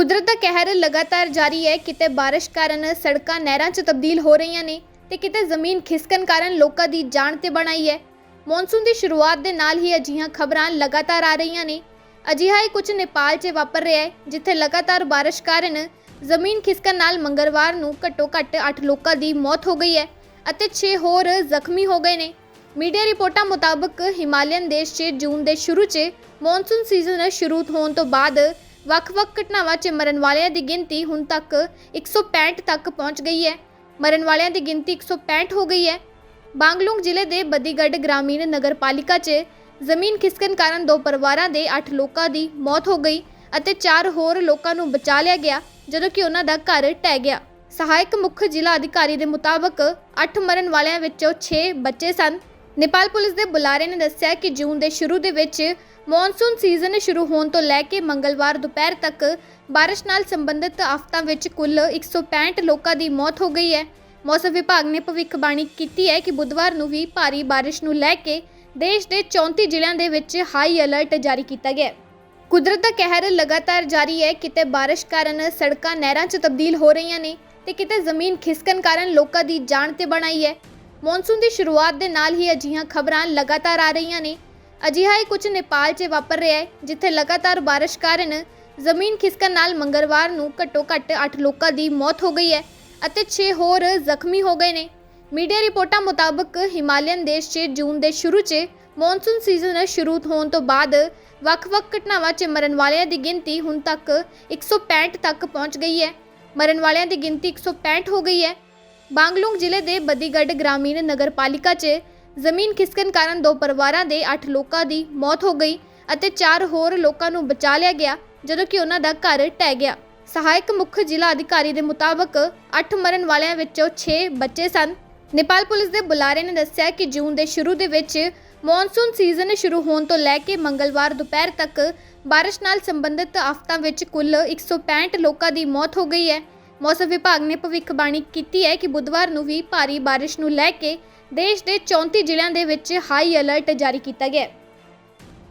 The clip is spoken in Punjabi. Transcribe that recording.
ਕੁਦਰਤ ਦਾ ਕਹਿਰ ਲਗਾਤਾਰ ਜਾਰੀ ਹੈ। ਕਿਤੇ ਬਾਰਿਸ਼ ਕਾਰਨ ਸੜਕਾਂ ਨਹਿਰਾਂ 'ਚ ਤਬਦੀਲ ਹੋ ਰਹੀਆਂ ਨੇ ਤੇ ਕਿਤੇ ਜ਼ਮੀਨ ਖਿਸਕਣ ਕਾਰਨ ਲੋਕਾਂ ਦੀ ਜਾਨ ਤੇ ਬਣਾਈ ਹੈ। ਮੌਨਸੂਨ ਦੀ ਸ਼ੁਰੂਆਤ ਦੇ ਨਾਲ ਹੀ ਅਜਿਹੀਆਂ ਖਬਰਾਂ ਲਗਾਤਾਰ ਆ ਰਹੀਆਂ ਨੇ। ਅਜਿਹਾ ਹੀ ਕੁਝ ਨੇਪਾਲ 'ਚ ਵਾਪਰ ਰਿਹਾ ਹੈ, ਜਿੱਥੇ ਲਗਾਤਾਰ ਬਾਰਿਸ਼ ਕਾਰਨ ਜ਼ਮੀਨ ਖਿਸਕਣ ਨਾਲ ਮੰਗਲਵਾਰ ਨੂੰ ਘੱਟੋ-ਘੱਟ 8 ਲੋਕਾਂ ਦੀ ਮੌਤ ਹੋ ਗਈ ਹੈ ਅਤੇ 6 ਹੋਰ ਜ਼ਖਮੀ ਹੋ ਗਏ ਨੇ। ਮੀਡੀਆ ਰਿਪੋਰਟਾਂ ਮੁਤਾਬਕ ਹਿਮਾਲਯਨ ਦੇਸ਼ 'ਚ ਜੂਨ ਦੇ ਸ਼ੁਰੂ 'ਚ ਮੌਨਸੂਨ ਸੀਜ਼ਨ ਸ਼ੁਰੂ ਹੋਣ ਤੋਂ ਬਾਅਦ ਵੱਖ-ਵੱਖ ਘਟਨਾਵਾਂ 'ਚ ਮਰਨ ਵਾਲਿਆਂ ਦੀ ਗਿਣਤੀ ਹੁਣ ਤੱਕ 165 ਤੱਕ ਪਹੁੰਚ ਗਈ ਹੈ। ਮਰਨ ਵਾਲਿਆਂ ਦੀ ਗਿਣਤੀ 165 ਹੋ ਗਈ ਹੈ। ਬਾਂਗਲੁੰਗ ਜ਼ਿਲ੍ਹੇ ਦੇ ਬੱਦੀਗੜ੍ਹ ਗ੍ਰਾਮੀਣ ਨਗਰਪਾਲਿਕਾ 'ਚ ਜ਼ਮੀਨ ਖਿਸਕਣ ਕਾਰਨ ਦੋ ਪਰਿਵਾਰਾਂ ਦੇ 8 ਲੋਕਾਂ ਦੀ ਮੌਤ ਹੋ ਗਈ ਅਤੇ 4 ਹੋਰ ਲੋਕਾਂ ਨੂੰ ਬਚਾ ਲਿਆ ਗਿਆ, ਜਦੋਂ ਕਿ ਉਹਨਾਂ ਦਾ ਘਰ ਟਹਿ ਗਿਆ। ਸਹਾਇਕ ਮੁੱਖ ਜ਼ਿਲ੍ਹਾ ਅਧਿਕਾਰੀ ਦੇ ਮੁਤਾਬਕ 8 ਮਰਨ ਵਾਲਿਆਂ ਵਿੱਚੋਂ 6 ਬੱਚੇ ਸਨ। ਨੇਪਾਲ ਪੁਲਿਸ ਦੇ ਬੁਲਾਰੇ ਨੇ ਦੱਸਿਆ ਕਿ ਜੂਨ ਦੇ ਸ਼ੁਰੂ ਦੇ ਵਿੱਚ ਮੌਨਸੂਨ ਸੀਜ਼ਨ ਸ਼ੁਰੂ ਹੋਣ ਤੋਂ ਲੈ ਕੇ ਮੰਗਲਵਾਰ ਦੁਪਹਿਰ ਤੱਕ ਬਾਰਿਸ਼ ਨਾਲ ਸੰਬੰਧਿਤ ਆਫਤਾਂ ਵਿੱਚ ਕੁੱਲ 165 ਲੋਕਾਂ ਦੀ ਮੌਤ ਹੋ ਗਈ ਹੈ। ਮੌਸਮ ਵਿਭਾਗ ਨੇ ਭਵਿੱਖਬਾਣੀ ਕੀਤੀ ਹੈ ਕਿ ਬੁੱਧਵਾਰ ਨੂੰ ਵੀ ਭਾਰੀ ਬਾਰਿਸ਼ ਨੂੰ ਲੈ ਕੇ ਦੇਸ਼ ਦੇ 34 ਜ਼ਿਲ੍ਹਿਆਂ ਦੇ ਵਿੱਚ ਹਾਈ ਅਲਰਟ ਜਾਰੀ ਕੀਤਾ ਗਿਆ ਹੈ। ਕੁਦਰਤ ਦਾ ਕਹਿਰ ਲਗਾਤਾਰ ਜਾਰੀ ਹੈ, ਕਿਤੇ ਬਾਰਿਸ਼ ਕਾਰਨ ਸੜਕਾਂ ਨਹਿਰਾਂ 'ਚ ਤਬਦੀਲ ਹੋ ਰਹੀਆਂ ਨੇ ਤੇ ਕਿਤੇ ਜ਼ਮੀਨ ਖਿਸਕਣ ਕਾਰਨ ਲੋਕਾਂ ਦੀ ਜਾਨ ਤੇ ਬਣਾਈ ਹੈ। ਮੌਨਸੂਨ ਦੀ ਸ਼ੁਰੂਆਤ ਦੇ ਨਾਲ ਹੀ ਅਜਿਹੀਆਂ ਖਬਰਾਂ ਲਗਾਤਾਰ ਆ ਰਹੀਆਂ ਨੇ। ਅਜਿਹਾ ਹੀ ਕੁਝ ਨੇਪਾਲ 'ਚ ਵਾਪਰ ਰਿਹਾ ਹੈ, ਜਿੱਥੇ ਲਗਾਤਾਰ ਬਾਰਿਸ਼ ਕਾਰਨ ਜ਼ਮੀਨ ਖਿਸਕਣ ਨਾਲ ਮੰਗਲਵਾਰ ਨੂੰ ਘੱਟੋ-ਘੱਟ 8 ਲੋਕਾਂ ਦੀ ਮੌਤ ਹੋ ਗਈ ਹੈ ਅਤੇ 6 ਹੋਰ ਜ਼ਖਮੀ ਹੋ ਗਏ ਨੇ। ਮੀਡੀਆ ਰਿਪੋਰਟਾਂ ਮੁਤਾਬਕ ਹਿਮਾਲਯਨ ਦੇਸ਼ 'ਚ ਜੂਨ ਦੇ ਸ਼ੁਰੂ 'ਚ ਮੌਨਸੂਨ ਸੀਜ਼ਨ ਸ਼ੁਰੂ ਹੋਣ ਤੋਂ ਬਾਅਦ ਵੱਖ-ਵੱਖ ਘਟਨਾਵਾਂ 'ਚ ਮਰਨ ਵਾਲਿਆਂ ਦੀ ਗਿਣਤੀ ਹੁਣ ਤੱਕ 165 ਤੱਕ ਪਹੁੰਚ ਗਈ ਹੈ। ਮਰਨ ਵਾਲਿਆਂ ਦੀ ਗਿਣਤੀ 165 ਹੋ ਗਈ ਹੈ। ਬਾਂਗਲੁੰਗ ਜ਼ਿਲ੍ਹੇ ਦੇ ਬੱਦੀਗੜ੍ਹ ਗ੍ਰਾਮੀਣ ਨਗਰਪਾਲਿਕਾ 'ਚ ਜ਼ਮੀਨ ਖਿਸਕਣ ਕਾਰਨ ਦੋ ਪਰਿਵਾਰਾਂ ਦੇ 8 ਲੋਕਾਂ ਦੀ ਮੌਤ ਹੋ ਗਈ ਅਤੇ 4 ਹੋਰ ਲੋਕਾਂ ਨੂੰ ਬਚਾ ਲਿਆ ਗਿਆ, ਜਦੋਂ ਕਿ ਉਹਨਾਂ ਦਾ ਘਰ ਟਹਿ ਗਿਆ। ਸਹਾਇਕ ਮੁੱਖ ਜ਼ਿਲ੍ਹਾ ਅਧਿਕਾਰੀ ਦੇ ਮੁਤਾਬਕ 8 ਮਰਨ ਵਾਲਿਆਂ ਵਿੱਚੋਂ 6 ਬੱਚੇ ਸਨ। ਨੇਪਾਲ ਪੁਲਿਸ ਦੇ ਬੁਲਾਰੇ ਨੇ ਦੱਸਿਆ ਕਿ ਜੂਨ ਦੇ ਸ਼ੁਰੂ ਦੇ ਵਿੱਚ ਮੌਨਸੂਨ ਸੀਜ਼ਨ ਸ਼ੁਰੂ ਹੋਣ ਤੋਂ ਲੈ ਕੇ ਮੰਗਲਵਾਰ ਦੁਪਹਿਰ ਤੱਕ ਬਾਰਿਸ਼ ਨਾਲ ਸੰਬੰਧਿਤ ਆਫਤਾਂ ਵਿੱਚ ਕੁੱਲ 165 ਲੋਕਾਂ ਦੀ ਮੌਤ ਹੋ ਗਈ ਹੈ। ਮੌਸਮ ਵਿਭਾਗ ਨੇ ਭਵਿੱਖਬਾਣੀ ਕੀਤੀ ਹੈ ਕਿ ਬੁੱਧਵਾਰ ਨੂੰ ਵੀ ਭਾਰੀ ਬਾਰਿਸ਼ ਨੂੰ ਲੈ ਕੇ ਦੇਸ਼ ਦੇ 34 ਜ਼ਿਲ੍ਹਿਆਂ ਦੇ ਵਿੱਚ ਹਾਈ ਅਲਰਟ ਜਾਰੀ ਕੀਤਾ ਗਿਆ ਹੈ।